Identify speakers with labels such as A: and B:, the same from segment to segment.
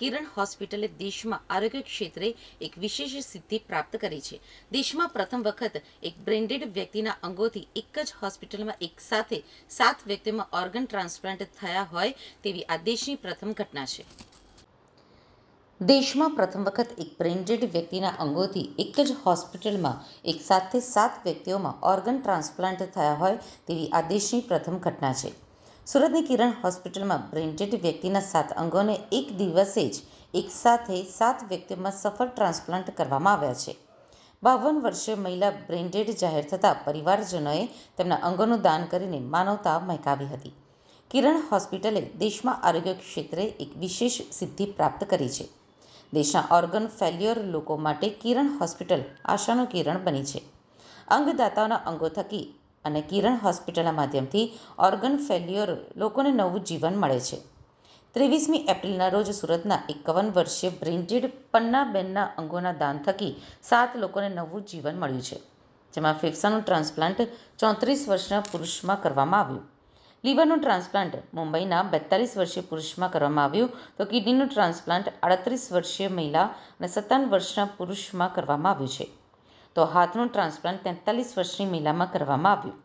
A: કિરણ હોસ્પિટલે દેશમાં આરોગ્ય ક્ષેત્રે એક વિશેષ સિદ્ધિ પ્રાપ્ત કરી છે. દેશમાં પ્રથમ વખત એક બ્રેન્ડેડ વ્યક્તિના અંગોથી એક જ હોસ્પિટલમાં એક સાથે સાત વ્યક્તિઓમાં ઓર્ગન ટ્રાન્સપ્લાન્ટ થયા હોય તેવી આ દેશની પ્રથમ ઘટના છે. દેશમાં પ્રથમ વખત એક બ્રેન્ડેડ વ્યક્તિના અંગોથી એક જ હોસ્પિટલમાં એક સાથે સાત વ્યક્તિઓમાં ઓર્ગન ટ્રાન્સપ્લાન્ટ થયા હોય તેવી આ દેશની પ્રથમ ઘટના છે. સુરતની કિરણ હોસ્પિટલમાં બ્રેન્ડેડ વ્યક્તિના સાત અંગોને એક દિવસે જ એક સાથે સાત વ્યક્તિઓમાં સફળ ટ્રાન્સપ્લાન્ટ કરવામાં આવ્યા છે. બાવન વર્ષીય મહિલા બ્રેન્ડેડ જાહેર થતાં પરિવારજનોએ તેમના અંગોનું દાન કરીને માનવતા મહેકાવી હતી. કિરણ હોસ્પિટલે દેશમાં આરોગ્ય ક્ષેત્રે એક વિશેષ સિદ્ધિ પ્રાપ્ત કરી છે. દેશના ઓર્ગન ફેલ્યોર લોકો માટે કિરણ હોસ્પિટલ આશાનું કિરણ બની છે. અંગદાતાઓના અંગો થકી અને કિરણ હોસ્પિટલના માધ્યમથી ઓર્ગન ફેલ્યોર લોકોને નવું જીવન મળે છે. ત્રેવીસમી એપ્રિલના રોજ સુરતના એકાવન વર્ષીય બ્રેન્ડેડ પન્નાબેનના અંગોના દાન થકી સાત લોકોને નવું જીવન મળ્યું છે, જેમાં ફેફસાનું ટ્રાન્સપ્લાન્ટ ચોત્રીસ વર્ષના પુરુષમાં કરવામાં આવ્યું. લીવરનું ટ્રાન્સપ્લાન્ટ મુંબઈના બેતાલીસ વર્ષીય પુરુષમાં કરવામાં આવ્યું તો કિડનીનું ટ્રાન્સપ્લાન્ટ આડત્રીસ વર્ષીય મહિલા અને સત્તાવન વર્ષના પુરુષમાં કરવામાં આવ્યું છે. તો હાથનું ટ્રાન્સપ્લાન્ટ તેતાલીસ વર્ષની મહિલામાં કરવામાં આવ્યું.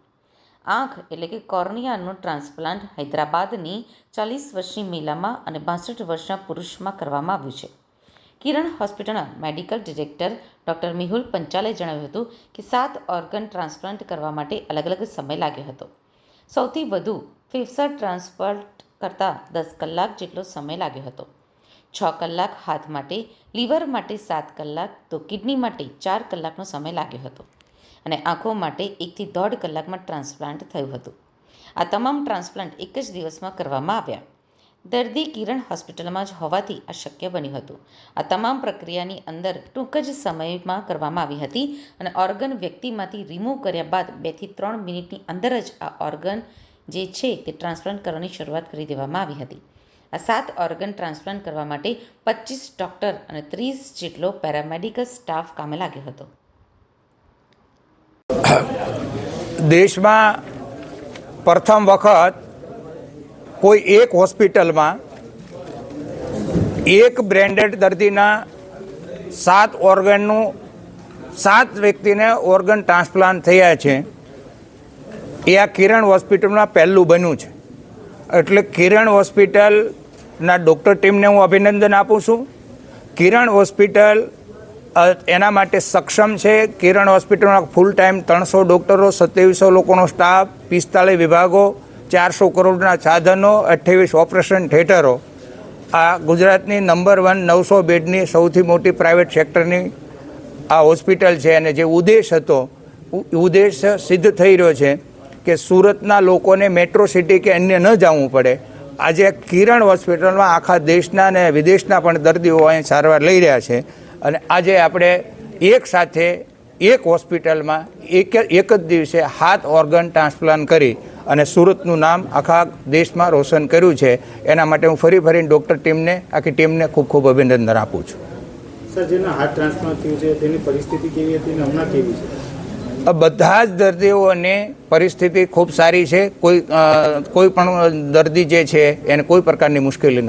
A: આંખ એટલે કે કોર્નિયાનું ટ્રાન્સપ્લાન્ટ હૈદરાબાદની ચાલીસ વર્ષની મહિલામાં અને બાસઠ વર્ષના પુરુષમાં કરવામાં આવ્યું છે. કિરણ હોસ્પિટલના મેડિકલ ડિરેક્ટર ડૉક્ટર મિહુલ પંચાલે જણાવ્યું હતું કે સાત ઓર્ગન ટ્રાન્સપ્લાન્ટ કરવા માટે અલગ અલગ સમય લાગ્યો હતો. સૌથી વધુ ફેફસા ટ્રાન્સપ્લાન્ટ કરતાં દસ કલાક જેટલો સમય લાગ્યો હતો. છ કલાક હાથ માટે, લીવર માટે સાત કલાક, તો કિડની માટે ચાર કલાકનો સમય લાગ્યો હતો અને આંખો માટે એકથી દોઢ કલાકમાં ટ્રાન્સપ્લાન્ટ થયું હતું. આ તમામ ટ્રાન્સપ્લાન્ટ એક જ દિવસમાં કરવામાં આવ્યા. દર્દી કિરણ હોસ્પિટલમાં જ હોવાથી આ શક્ય બન્યું હતું. આ તમામ પ્રક્રિયાની અંદર ટૂંક જ સમયમાં કરવામાં આવી હતી અને ઓર્ગન વ્યક્તિમાંથી રિમૂવ કર્યા બાદ બેથી ત્રણ મિનિટની અંદર જ આ ઓર્ગન જે છે તે ટ્રાન્સપ્લાન્ટ કરવાની શરૂઆત કરી દેવામાં આવી હતી. આ સાત ઓર્ગન ટ્રાન્સપ્લાન્ટ કરવા માટે પચીસ ડૉક્ટર અને ત્રીસ જેટલો પેરામેડિકલ સ્ટાફ કામે લાગ્યો હતો.
B: દેશમાં પ્રથમ વખત કોઈ એક હોસ્પિટલમાં એક બ્રેન્ડેડ દર્દીના સાત ઓર્ગનનું સાત વ્યક્તિને ઓર્ગન ટ્રાન્સપ્લાન્ટ થયા છે. એ આ કિરણ હોસ્પિટલમાં પહેલું બન્યું છે. એટલે કિરણ હોસ્પિટલના ડૉક્ટર ટીમને હું અભિનંદન આપું છું. કિરણ હોસ્પિટલ એના માટે સક્ષમ છે. કિરણ હોસ્પિટલમાં ફૂલ ટાઈમ ત્રણસો ડૉક્ટરો સત્યાવીસો લોકોનો સ્ટાફ પિસ્તાલીસ વિભાગો, ચારસો કરોડના સાધનો, અઠ્યાવીસ ઓપરેશન થિયેટરો આ ગુજરાતની નંબર વન નવસો બેડની સૌથી મોટી પ્રાઇવેટ સેક્ટરની આ હોસ્પિટલ છે. અને જે ઉદ્દેશ હતો ઉદ્દેશ સિદ્ધ થઈ રહ્યો છે કે સુરતના લોકોને મેટ્રો સિટી કે અન્ય ન જવું પડે. આજે કિરણ હોસ્પિટલમાં આખા દેશના અને વિદેશના પણ દર્દીઓ અહીં સારવાર લઈ રહ્યા છે. અને આજે આપણે એક સાથે એક હોસ્પિટલમાં એક એક જ દિવસે હાથ ઓર્ગન ટ્રાન્સપ્લાન્ટ કરી અને સુરતનું નામ આખા દેશમાં રોશન કર્યું છે. એના માટે હું ફરી ફરીને ડૉક્ટર ટીમને, આખી ટીમને ખૂબ ખૂબ અભિનંદન આપું છું.
C: સર, જેના હાર્ટ ટ્રાન્સપ્લાન્ટ થયું છે, તેની પરિસ્થિતિ કેવી હતી અને હમણાં કેવી છે?
B: બધા જ દર્દીઓની પરિસ્થિતિ ખૂબ સારી છે. કોઈ કોઈ પણ દર્દી જે છે એને કોઈ પ્રકારની મુશ્કેલી